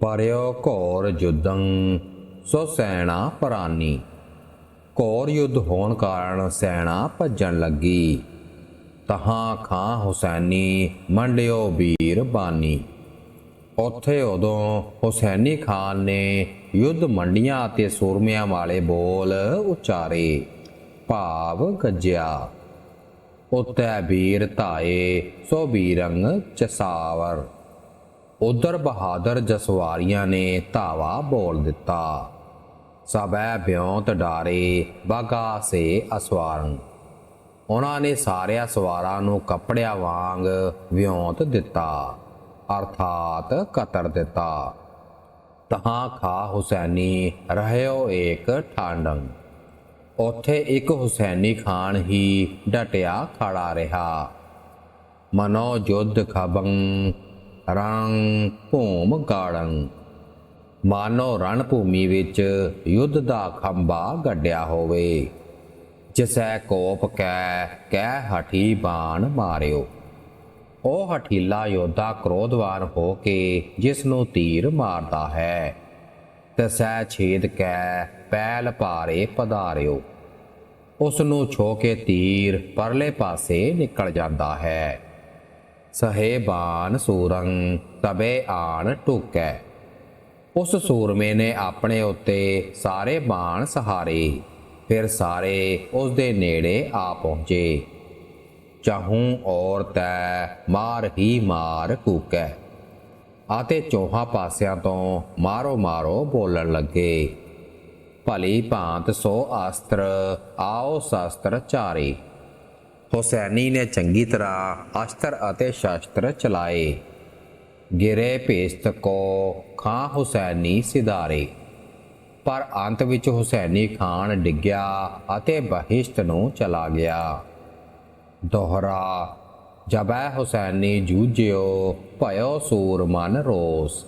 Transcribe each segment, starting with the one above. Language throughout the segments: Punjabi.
ਪਰਿਓ ਘੋਰ ਜੁਦੰ ਸੋ ਸੈਣਾ ਪਰਾਨੀ। ਘੋਰ ਯੁੱਧ ਹੋਣ ਕਾਰਨ ਸੈਣਾ ਭੱਜਣ ਲੱਗੀ। ਤਹਾਂ ਖਾਂ ਹੁਸੈਨੀ, ਮੰਡਿਓ ਵੀਰ ਬਾਨੀ। ਉੱਥੇ ਉਦੋਂ ਹੁਸੈਨੀ ਖਾਨ ਨੇ ਯੁੱਧ ਮੰਡੀਆਂ ਅਤੇ ਸੂਰਮਿਆਂ ਵਾਲੇ ਬੋਲ ਉਚਾਰੇ। ਭਾਵ ਗੱਜਿਆ। ਉੱਤੇ ਵੀਰ ਧਾਏ, ਸੋ ਵੀਰੰਗ ਚਸਾਵਰ। ਉਧਰ ਬਹਾਦਰ ਜਸਵਾਰੀਆਂ ਨੇ ਧਾਵਾ ਬੋਲ ਦਿੱਤਾ। ਸਭੈ ਬਿਉਂਤ ਡਾਰੇ, ਬਾਗਾ ਸੇ ਅਸਵਾਰੰ। ਉਹਨਾਂ ਨੇ ਸਾਰਿਆਂ ਸਵਾਰਾਂ ਨੂੰ ਕੱਪੜਿਆਂ ਵਾਂਗ ਵਿਉਂਤ ਦਿੱਤਾ, ਅਰਥਾਤ ਕਤਰ ਦਿੱਤਾ। ਤਹਾਂ ਖਾ ਹੁਸੈਨੀ, ਰਹਿਓ ਏਕ ਠਾਂਡੰ। ਉੱਥੇ ਇੱਕ ਹੁਸੈਨੀ ਖਾਨ ਹੀ ਡਟਿਆ ਖੜਾ ਰਿਹਾ। ਮਨੋ ਜੁੱਧ ਖਬੰ ਰੰਗ ਭੂਮ ਗਾੜੰ। ਮਾਨੋ ਰਣ ਭੂਮੀ ਵਿੱਚ ਯੁੱਧ ਦਾ ਖੰਭਾ ਗੱਡਿਆ ਹੋਵੇ। ਜਿਸੈ ਕੋਪ ਕੈ ਕਹਿ ਹਠੀ ਬਾਣ ਮਾਰਿਓ। ਉਹ ਹਠੀਲਾ ਯੋਧਾ ਕ੍ਰੋਧਵਾਨ ਹੋ ਕੇ ਜਿਸ ਨੂੰ ਤੀਰ ਮਾਰਦਾ ਹੈ। ਤਸੈ ਛੇਦ ਕੈ, ਪੈਲ ਭਾਰੇ ਪਧਾਰਿਓ। ਉਸ ਨੂੰ ਛੋ ਕੇ ਤੀਰ ਪਰਲੇ ਪਾਸੇ ਨਿਕਲ ਜਾਂਦਾ ਹੈ। ਸਹੇਬਾਨ ਸੂਰੰ ਤਬੇ ਆਣ ਟੁਕੈ ਉਸ ਸੂਰਮੇ ਨੇ ਆਪਣੇ ਉੱਤੇ ਸਾਰੇ ਬਾਣ ਸਹਾਰੇ, ਫਿਰ ਸਾਰੇ ਉਸ ਦੇ ਨੇੜੇ ਆ ਪਹੁੰਚੇ। ਚਾਹੂੰ ਔਰ ਤੈ ਮਾਰ ਹੀ ਮਾਰ ਕੂਕੈ। ਆਤੇ ਚੋਹਾਂ ਪਾਸਿਆਂ ਤੋਂ ਮਾਰੋ ਮਾਰੋ ਬੋਲਣ ਲੱਗੇ। ਭਲੀ ਭਾਂਤ ਸੋ ਆਸਤਰ ਆਓ ਸ਼ਾਸਤਰ ਚਾਰੇ। ਹੁਸੈਨੀ ਨੇ ਚੰਗੀ ਤਰ੍ਹਾਂ ਅਸਤਰ ਅਤੇ ਸ਼ਾਸਤਰ ਚਲਾਏ। ਗਿਰੇ ਭੇਸਤ ਕੋ ਖਾਂ ਹੁਸੈਨੀ ਸਿਧਾਰੇ। ਪਰ ਅੰਤ ਵਿੱਚ ਹੁਸੈਨੀ ਖਾਨ ਡਿੱਗਿਆ ਅਤੇ ਬਹਿਸ਼ਤ ਨੂੰ ਚਲਾ ਗਿਆ। ਦੋਹਰਾ, ਜਬੈ ਹੁਸੈਨੀ ਜੂਝਿਓ, ਭਇਓ ਸੂਰ ਮਨ ਰੋਸ।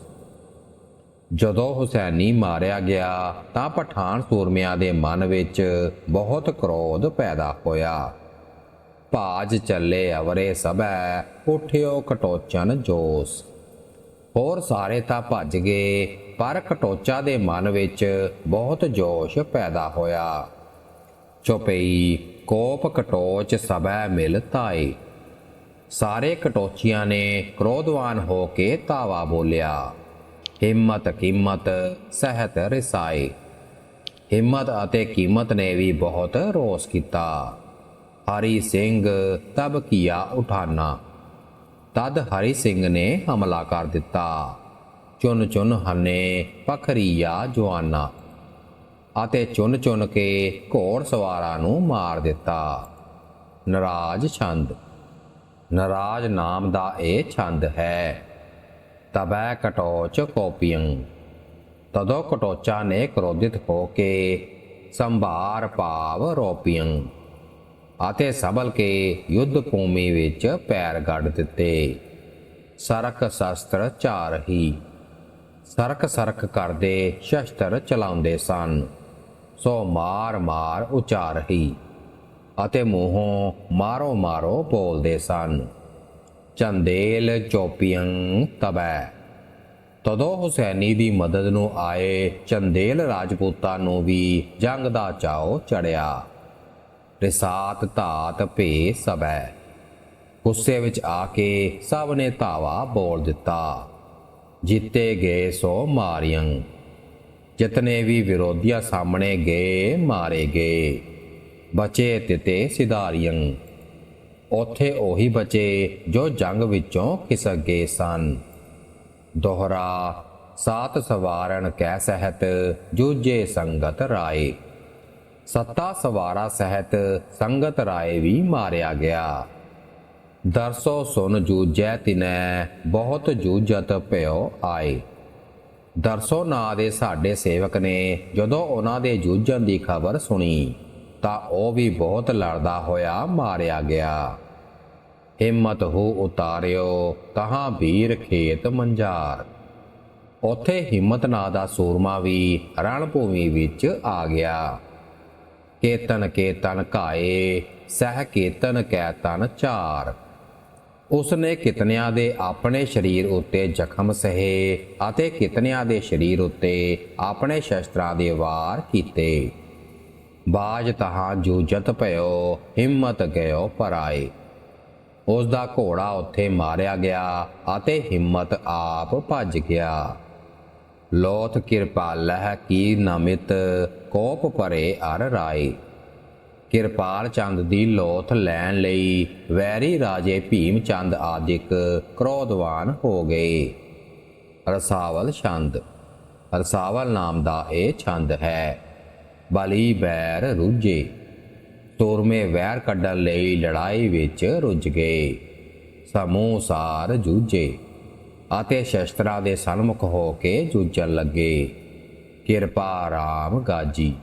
ਜਦੋਂ ਹੁਸੈਨੀ ਮਾਰਿਆ ਗਿਆ, ਤਾਂ ਪਠਾਨ ਸੂਰਮਿਆਂ ਦੇ ਮਨ ਵਿੱਚ ਬਹੁਤ ਕ੍ਰੋਧ ਪੈਦਾ ਹੋਇਆ। ਭਾਜ ਚੱਲੇ ਅਵਰੇ ਸਭੈ, ਉਠਿਓ ਕਟੋਚਨ ਜੋਸ। ਹੋਰ ਸਾਰੇ ਤਾਂ ਭੱਜ ਗਏ, ਪਰ ਕਟੋਚਾ ਦੇ ਮਨ ਵਿੱਚ ਬਹੁਤ ਜੋਸ਼ ਪੈਦਾ ਹੋਇਆ। ਚੁਪਈ, ਕੋਪ ਕਟੋਚ ਸਭੈ ਮਿਲ ਤਾਈ ਸਾਰੇ ਕਟੋਚੀਆਂ ਨੇ ਕ੍ਰੋਧਵਾਨ ਹੋ ਕੇ ਤਾਵਾ ਬੋਲਿਆ, ਹਿੰਮਤ, ਕੀਮਤ, ਸਹਿਤ ਰਿਸਾਈ ਹਿੰਮਤ ਅਤੇ ਕੀਮਤ ਨੇ ਵੀ ਬਹੁਤ ਰੋਸ ਕੀਤਾ। ਹਰੀ ਸਿੰਘ, ਤਬ ਕੀਆ ਉਠਾਨਾ। ਤਦ ਹਰੀ ਸਿੰਘ ਨੇ ਹਮਲਾ ਕਰ ਦਿੱਤਾ। ਚੁਨ ਚੁਨ ਹਨੇ ਪਖਰੀਆ ਜਵਾਨਾ ਅਤੇ ਚੁਨ ਚੁਨ ਕੇ ਘੋੜ ਸਵਾਰਾਂ ਨੂੰ ਮਾਰ ਦਿੱਤਾ। ਨਰਾਜ ਛੰਦ। ਨਰਾਜ ਨਾਮ ਦਾ ਇਹ ਛੰਦ ਹੈ। ਤਬੈ ਕਟੋਚ ਕੋਪੀਆਂ ਤਦੋਂ ਕਟੋਚਾ ਨੇ ਕ੍ਰੋਧਿਤ ਹੋ ਕੇ ਸੰਭਾਰ ਭਾਵ ਰੋਪੀਆਂ ਅਤੇ ਸਬਲ ਕੇ ਯੁੱਧ ਭੂਮੀ ਵਿੱਚ ਪੈਰ ਗੱਡ ਦਿੱਤੇ। ਸਰਕ ਸ਼ਸਤਰ ਚਾਰ ਹੀ। ਸਰਕ ਸਰਕ ਕਰਦੇ ਸ਼ਸਤਰ ਚਲਾਉਂਦੇ ਸਨ। ਸੋ ਮਾਰ ਮਾਰ ਉਚਾਰ ਹੀ ਅਤੇ ਮੂੰਹੋਂ ਮਾਰੋ ਮਾਰੋ ਬੋਲਦੇ ਸਨ। ਚੰਦੇਲ ਚੋਪੀਆਂ ਤਬੈ। ਤਦੋਂ ਹੁਸੈਨੀ ਦੀ ਮਦਦ ਨੂੰ ਆਏ ਚੰਦੇਲ ਰਾਜਪੂਤਾਂ ਨੂੰ ਵੀ ਜੰਗ ਦਾ ਚਾਓ ਚੜਿਆ। ਰਿਸਾਤ ਧਾਤ ਭੇ ਸਬੈ ਗੁੱਸੇ ਵਿੱਚ ਆ ਕੇ ਸਭ ਨੇ ਧਾਵਾ ਬੋਲ ਦਿੱਤਾ, ਜਿੱਤੇ ਗਏ ਸੋ ਮਾਰੀਆਂ ਜਿਤਨੇ ਵੀ ਵਿਰੋਧੀਆਂ ਸਾਹਮਣੇ ਗਏ, ਮਾਰੇ ਗਏ। ਬਚੇ ਤਿਤੇ ਸਿਧਾਰੀਆਂ ਉਥੇ ਉਹੀ ਬਚੇ ਜੋ ਜੰਗ ਵਿੱਚੋਂ ਖਿਸਕ ਗਏ ਸਨ। ਦੋਹਰਾ ਸਾਤ ਸਵਾਰਨ ਕਹਿ ਸਹਿਤ ਜੂਝੇ ਸੰਗਤ ਰਾਏ। ਸੱਤਾ ਸਵਾਰਾ ਸਹਿਤ ਸੰਗਤ ਰਾਏ ਵੀ ਮਾਰਿਆ ਗਿਆ। ਦਰਸੋ ਸੁਨ ਜੂਝੈ ਤਿਨੈ, ਬਹੁਤ ਜੂਝਤ ਭਇਓ ਆਏ। ਦਰਸੋ ਨਾਂ ਦੇ ਸਾਡੇ ਸੇਵਕ ਨੇ, ਜਦੋਂ ਉਹਨਾਂ ਦੇ ਜੂਝਣ ਦੀ ਖਬਰ ਸੁਣੀ, ਤਾਂ ਉਹ ਵੀ ਬਹੁਤ ਲੜਦਾ ਹੋਇਆ ਮਾਰਿਆ ਗਿਆ। ਹਿੰਮਤ ਹੋ ਉਤਾਰਿਓ, ਤਹਾਂ ਵੀਰ ਖੇਤ ਮੰਜਾਰ ਉਥੇ ਹਿੰਮਤ ਨਾਂ ਦਾ ਸੂਰਮਾ ਵੀ ਰਣ ਭੂਮੀ ਵਿੱਚ ਆ ਗਿਆ। ਕੇਤਨ ਕੇਤਨ ਘਾਏ, ਸਹਿ ਕੇਤਨ ਕੈ ਤਨ ਚਾਰ ਉਸ ਨੇ ਕਿਤਨਿਆਂ ਦੇ ਆਪਣੇ ਸਰੀਰ ਉੱਤੇ ਜ਼ਖਮ ਸਹੇ ਅਤੇ ਕਿਤਨਿਆਂ ਦੇ ਸਰੀਰ ਉੱਤੇ ਆਪਣੇ ਸ਼ਸਤਰਾਂ ਦੇ ਵਾਰ ਕੀਤੇ। ਬਾਜ ਤਹਾਂ ਜੂਜਤ ਭਇਓ, ਹਿੰਮਤ ਗਇਓ ਪਰਾਏ। ਉਸ ਦਾ ਘੋੜਾ ਉੱਥੇ ਮਾਰਿਆ ਗਿਆ ਅਤੇ ਹਿੰਮਤ ਆਪ ਭੱਜ ਗਿਆ। ਲੋਥ ਕਿਰਪਾਲਹ ਕੀ ਨਮਿਤ ਕੋਪ ਪਰੇ ਅਰ ਰਾਏ। ਕਿਰਪਾਲ ਚੰਦ ਦੀ ਲੋਥ ਲੈਣ ਲਈ ਵੈਰੀ ਰਾਜੇ ਭੀਮ ਚੰਦ ਆਦਿਕ ਕ੍ਰੋਧਵਾਨ ਹੋ ਗਏ। ਰਸਾਵਲ ਛੰਦ। ਰਸਾਵਲ ਨਾਮ ਦਾ ਇਹ ਛੰਦ ਹੈ। ਬਲੀ ਬੈਰ ਰੁੱਝੇ। ਤੁਰਮੇ ਵੈਰ ਕੱਢਣ ਲਈ ਲੜਾਈ ਵਿੱਚ ਰੁੱਝ ਗਏ। ਸਮੂਹ ਸਾਰ ਜੂਝੇ। ਅਤੇ ਸ਼ਸਤਰਾਂ ਦੇ ਸਨਮੁਖ ਹੋ ਕੇ ਜੂਝਣ ਲੱਗੇ। ਕਿਰਪਾ ਰਾਮ ਗਾਜੀ।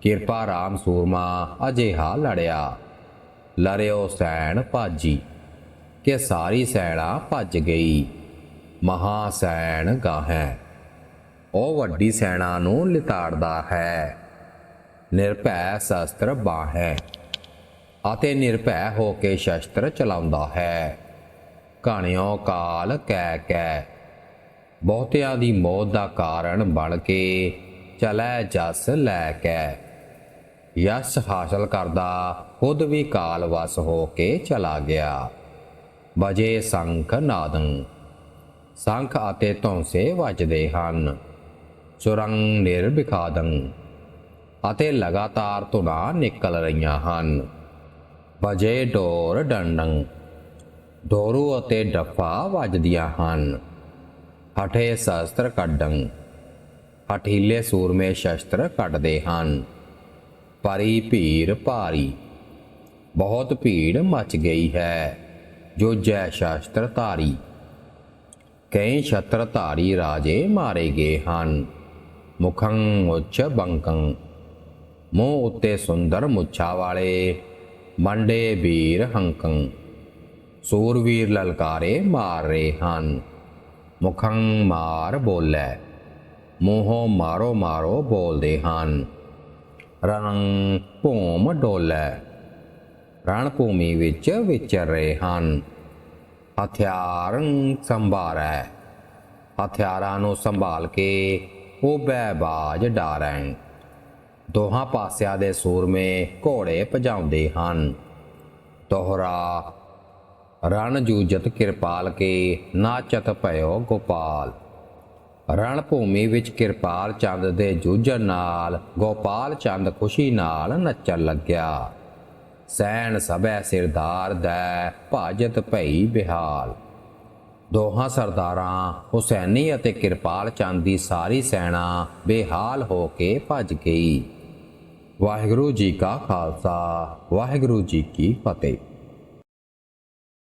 ਕਿਰਪਾ ਰਾਮ ਸੂਰਮਾ, ਅਜਿਹਾ ਲੜਿਆ। ਲੜਿਓ ਸੈਣ ਭਾਜੀ। ਕਿ ਸਾਰੀ ਸੈਣਾ ਭੱਜ ਗਈ। ਮਹਾ ਸੈਣ ਗਾਹੈ। ਉਹ ਵੱਡੀ ਸੈਣਾ ਨੂੰ ਲਿਤਾੜਦਾ ਹੈ। ਨਿਰਭੈ ਸ਼ਸਤਰ ਬਾਹੈ। ਅਤੇ ਨਿਰਭੈ ਹੋ ਕੇ ਸ਼ਸਤਰ ਚਲਾਉਂਦਾ ਹੈ। ਘਣਿਓ ਕਾਲ ਕਹਿ ਕੈ ਬਹੁਤਿਆਂ ਦੀ ਮੌਤ ਦਾ ਕਾਰਨ ਬਣ ਕੇ ਚਲੈ ਜਸ ਲੈ ਕੇ ਯਸ ਹਾਸਲ ਕਰਦਾ, ਖੁਦ ਵੀ ਕਾਲ ਵਸ ਹੋ ਕੇ ਚਲਾ ਗਿਆ। ਵਜੇ ਸੰਖ ਨਾਦੰ। ਸੰਖ ਅਤੇ ਧੌਂਸੇ ਵੱਜਦੇ ਹਨ। ਸੁਰੰਗ ਨਿਰਭਿਖਾਦੰ ਅਤੇ ਲਗਾਤਾਰ ਧੁਨਾਂ ਨਿਕਲ ਰਹੀਆਂ ਹਨ। ਵਜੇ ਡੋਰ ਡੰਡੰ। ਡੋਰੂ ਅਤੇ ਡੱਫਾ ਵੱਜਦੀਆਂ ਹਨ। ਹਠੇ ਸ਼ਸਤਰ ਕੱਢੰ। ਹਠੀਲੇ ਸੂਰਮੇ ਸ਼ਸਤਰ ਕੱਢਦੇ ਹਨ। ਪਰੀ ਭੀੜ ਭਾਰੀ। ਬਹੁਤ ਭੀੜ ਮਚ ਗਈ ਹੈ। ਜੋ ਜੈ ਸ਼ਸਤਰ ਧਾਰੀ। ਕਈ ਛਤਰ ਧਾਰੀ ਰਾਜੇ ਮਾਰੇ ਗਏ ਹਨ। ਮੁਖੰ ਉੱਚ ਬੰਕੰ। ਮੂੰਹ ਉੱਤੇ ਸੁੰਦਰ ਮੁੱਛਾਂ ਵਾਲੇ। ਮੰਡੇ ਵੀਰ ਹੰਕੰ। ਸੂਰਵੀਰ ਲਲਕਾਰੇ ਮਾਰ ਰਹੇ ਹਨ। ਮੁਖੰ ਮਾਰ ਬੋਲੇ, ਮੂੰਹੋਂ ਮਾਰੋ ਮਾਰੋ ਬੋਲਦੇ ਹਨ। ਰੰਗ ਭੂਮ ਡੋਲੇ, ਰਣ ਭੂਮੀ ਵਿੱਚ ਵਿਚਰ ਰਹੇ ਹਨ। ਹਥਿਆਰ ਸੰਭਾਰੈ, ਹਥਿਆਰਾਂ ਨੂੰ ਸੰਭਾਲ ਕੇ ਉਹ ਬੈਬਾਜ ਡਾਰੈਂ। ਦੋਹਾਂ ਪਾਸਿਆਂ ਦੇ ਸੂਰਮੇ ਘੋੜੇ ਭਜਾਉਂਦੇ ਹਨ। ਦੋਹਰਾ ਰਣ ਜੂਜਤ ਕਿਰਪਾਲ ਕੇ ਨਾਚਤ ਭਇਓ ਗੋਪਾਲ। ਰਣ ਭੂਮੀ ਵਿੱਚ ਕਿਰਪਾਲ ਚੰਦ ਦੇ ਜੂਝਣ ਨਾਲ, ਗੋਪਾਲ ਚੰਦ ਖੁਸ਼ੀ ਨਾਲ ਨੱਚਣ ਲੱਗਿਆ। ਸੈਣ ਸਭੈ ਸਿਰਦਾਰ ਦੈ ਭਾਜਤ ਭਈ ਬਿਹਾਲ। ਦੋਹਾਂ ਸਰਦਾਰਾਂ, ਹੁਸੈਨੀ ਅਤੇ ਕਿਰਪਾਲ ਚੰਦ ਦੀ ਸਾਰੀ ਸੈਨਾ ਬੇਹਾਲ ਹੋ ਕੇ ਭੱਜ ਗਈ। ਵਾਹਿਗੁਰੂ ਜੀ ਕਾ ਖਾਲਸਾ, ਵਾਹਿਗੁਰੂ ਜੀ ਕੀ ਫਤਿਹ।